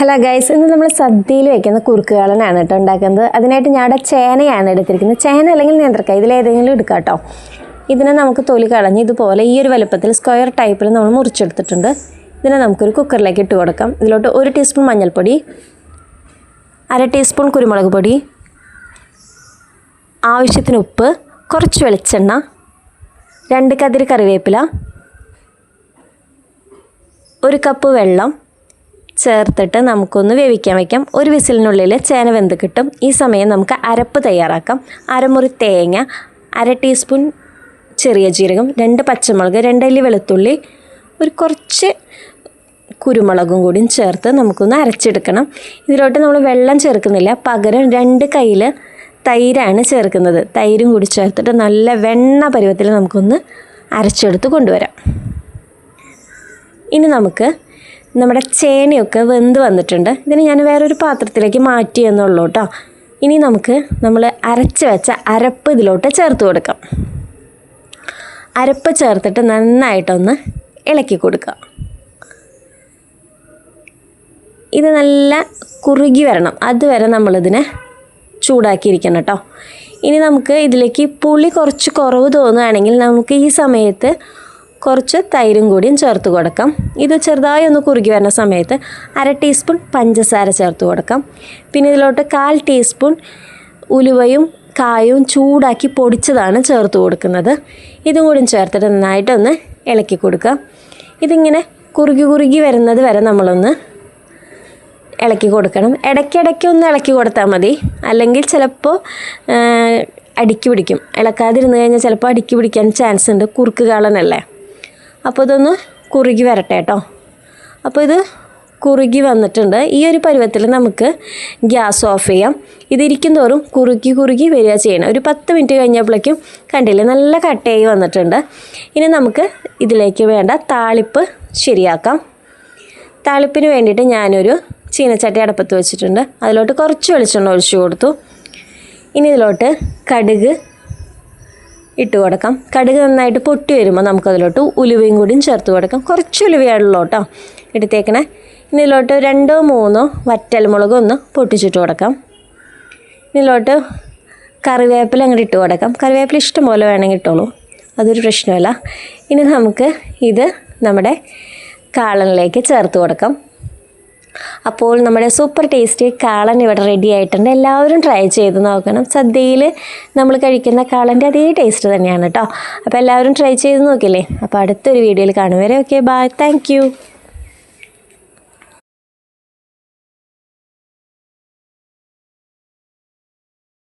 Hello guys ഇന്ന് നമ്മൾ സദ്യയിൽ വെക്കുന്ന കുറുക്കുകളനാണ് കേട്ടോ ഉണ്ടാക്കുന്നത്. അതിനായിട്ട് ഞാടെ ചേനയാണ് എടുത്തിരിക്കുന്നത്. ചേന അല്ലെങ്കിൽ നേന്ത്രക്ക ഇതിലേതെങ്കിലും എടുക്കാം കേട്ടോ. ഇതിനെ നമുക്ക് തൊലി കളഞ്ഞ് ഇതുപോലെ ഈ ഒരു വലുപ്പത്തിൽ സ്ക്വയർ ടൈപ്പിൽ നമ്മൾ മുറിച്ചെടുത്തിട്ടുണ്ട്. ഇതിനെ നമുക്കൊരു കുക്കറിലേക്ക് ഇട്ട് കൊടുക്കാം. ഇതിലോട്ട് ഒരു ടീസ്പൂൺ മഞ്ഞൾപ്പൊടി അര ടീസ്പൂൺ കുരുമുളക് പൊടി ആവശ്യത്തിന് ഉപ്പ് കുറച്ച് വെളിച്ചെണ്ണ രണ്ട് കതിരി കറിവേപ്പില ഒരു കപ്പ് വെള്ളം ചേർത്തിട്ട് നമുക്കൊന്ന് വേവിക്കാൻ വയ്ക്കാം ഒരു വിസിലിനുള്ളിൽ ചേന വെന്ത് കിട്ടും. ഈ സമയം നമുക്ക് അരപ്പ് തയ്യാറാക്കാം. അരമുറി തേങ്ങ അര ടീസ്പൂൺ ചെറിയ ജീരകം രണ്ട് പച്ചമുളക് രണ്ടല്ലി വെളുത്തുള്ളി ഒരു കുറച്ച് കുരുമുളകും കൂടിയും ചേർത്ത് നമുക്കൊന്ന് അരച്ചെടുക്കണം. ഇതിലോട്ട് നമ്മൾ വെള്ളം ചേർക്കുന്നില്ല. പകരം രണ്ട് കയ്യിൽ തൈരാണ് ചേർക്കുന്നത്. തൈരും കൂടി ചേർത്തിട്ട് നല്ല വെണ്ണ പരുവത്തിൽ നമുക്കൊന്ന് അരച്ചെടുത്ത് കൊണ്ടുവരാം. ഇനി നമുക്ക് നമ്മുടെ ചേനയൊക്കെ വെന്ത് വന്നിട്ടുണ്ട്. ഇതിന് ഞാൻ വേറൊരു പാത്രത്തിലേക്ക് മാറ്റി എന്നുള്ളൂ കേട്ടോ ഇനി നമുക്ക് നമ്മൾ അരച്ച് വെച്ച അരപ്പ് ഇതിലോട്ട് ചേർത്ത് കൊടുക്കാം. അരപ്പ് ചേർത്തിട്ട് നന്നായിട്ടൊന്ന് ഇളക്കി കൊടുക്കുക. ഇത് നല്ല കുറുകി വരണം. അതുവരെ നമ്മളിതിനെ ചൂടാക്കിയിരിക്കണം കേട്ടോ ഇനി നമുക്ക് ഇതിലേക്ക് പുളി കുറച്ച് കുറവ് തോന്നുകയാണെങ്കിൽ നമുക്ക് ഈ സമയത്ത് കുറച്ച് തൈരും കൂടിയും ചേർത്ത് കൊടുക്കാം. ഇത് ചെറുതായി ഒന്ന് കുറുകി വരുന്ന സമയത്ത് അര ടീസ്പൂൺ പഞ്ചസാര ചേർത്ത് കൊടുക്കാം. പിന്നെ ഇതിലോട്ട് കാൽ ടീസ്പൂൺ ഉലുവയും കായവും ചൂടാക്കി പൊടിച്ചതാണ് ചേർത്ത് കൊടുക്കുന്നത്. ഇതും കൂടി ചേർത്തിട്ട് നന്നായിട്ടൊന്ന് ഇളക്കി കൊടുക്കുക. ഇതിങ്ങനെ കുറുകി കുറുകി വരുന്നത് വരെ നമ്മളൊന്ന് ഇളക്കി കൊടുക്കണം. ഇടയ്ക്കിടയ്ക്ക് ഒന്ന് ഇളക്കി കൊടുത്താൽ മതി. അല്ലെങ്കിൽ ചിലപ്പോൾ അടുക്കി പിടിക്കും. ഇളക്കാതിരുന്ന് കഴിഞ്ഞാൽ ചിലപ്പോൾ അടുക്കി പിടിക്കാൻ ചാൻസ് ഉണ്ട്. കുറുക്ക് കാളനല്ലേ? അപ്പോൾ ഇതൊന്ന് കുറുകി വരട്ടെ കേട്ടോ. അപ്പോൾ ഇത് കുറുകി വന്നിട്ടുണ്ട്. ഈ ഒരു പരുവത്തിൽ നമുക്ക് ഗ്യാസ് ഓഫ് ചെയ്യാം. ഇതിരിക്കും തോറും കുറുക്കി കുറുകി വരിക ചെയ്യണം. ഒരു പത്ത് മിനിറ്റ് കഴിഞ്ഞപ്പോഴേക്കും കണ്ടില്ലേ നല്ല കട്ടയായി വന്നിട്ടുണ്ട്. ഇനി നമുക്ക് ഇതിലേക്ക് വേണ്ട താളിപ്പ് ശരിയാക്കാം. താളിപ്പിന് വേണ്ടിയിട്ട് ഞാനൊരു ചീനച്ചട്ടി അടപ്പത്ത് വെച്ചിട്ടുണ്ട്. അതിലോട്ട് കുറച്ച് വെളിച്ചെണ്ണ ഒഴിച്ചു കൊടുത്തു. ഇനി ഇതിലോട്ട് കടുക് ഇട്ട് കൊടുക്കാം. കടുക് നന്നായിട്ട് പൊട്ടി വരുമ്പോൾ നമുക്കതിലോട്ട് ഉലുവയും കൂടിയും ചേർത്ത് കൊടുക്കാം. കുറച്ച് ഉലുവയാണല്ലോ കേട്ടോ എടുത്തേക്കണേ. ഇതിലോട്ട് രണ്ടോ മൂന്നോ വറ്റൽമുളക് ഒന്ന് പൊട്ടിച്ചിട്ട് കൊടുക്കാം. ഇതിലോട്ട് കറിവേപ്പില അങ്ങോട്ട് ഇട്ട് കൊടുക്കാം. കറിവേപ്പില ഇഷ്ടം പോലെ വേണമെങ്കിൽ ഇട്ടോളൂ. അതൊരു പ്രശ്നമല്ല. ഇനി നമുക്ക് ഇത് നമ്മുടെ കാളനിലേക്ക് ചേർത്ത് കൊടുക്കാം. അപ്പോൾ നമ്മുടെ സൂപ്പർ ടേസ്റ്റി കാളൻ ഇവിടെ റെഡി ആയിട്ടുണ്ട്. എല്ലാവരും ട്രൈ ചെയ്ത് നോക്കണം. സദ്യയിൽ നമ്മൾ കഴിക്കുന്ന കാളന്റെ അതേ ടേസ്റ്റ് തന്നെയാണ് കേട്ടോ അപ്പോൾ എല്ലാവരും ട്രൈ ചെയ്ത് നോക്കില്ലേ? അപ്പോൾ അടുത്തൊരു വീഡിയോയിൽ കാണും. വരെ ഓക്കെ ബായ് താങ്ക്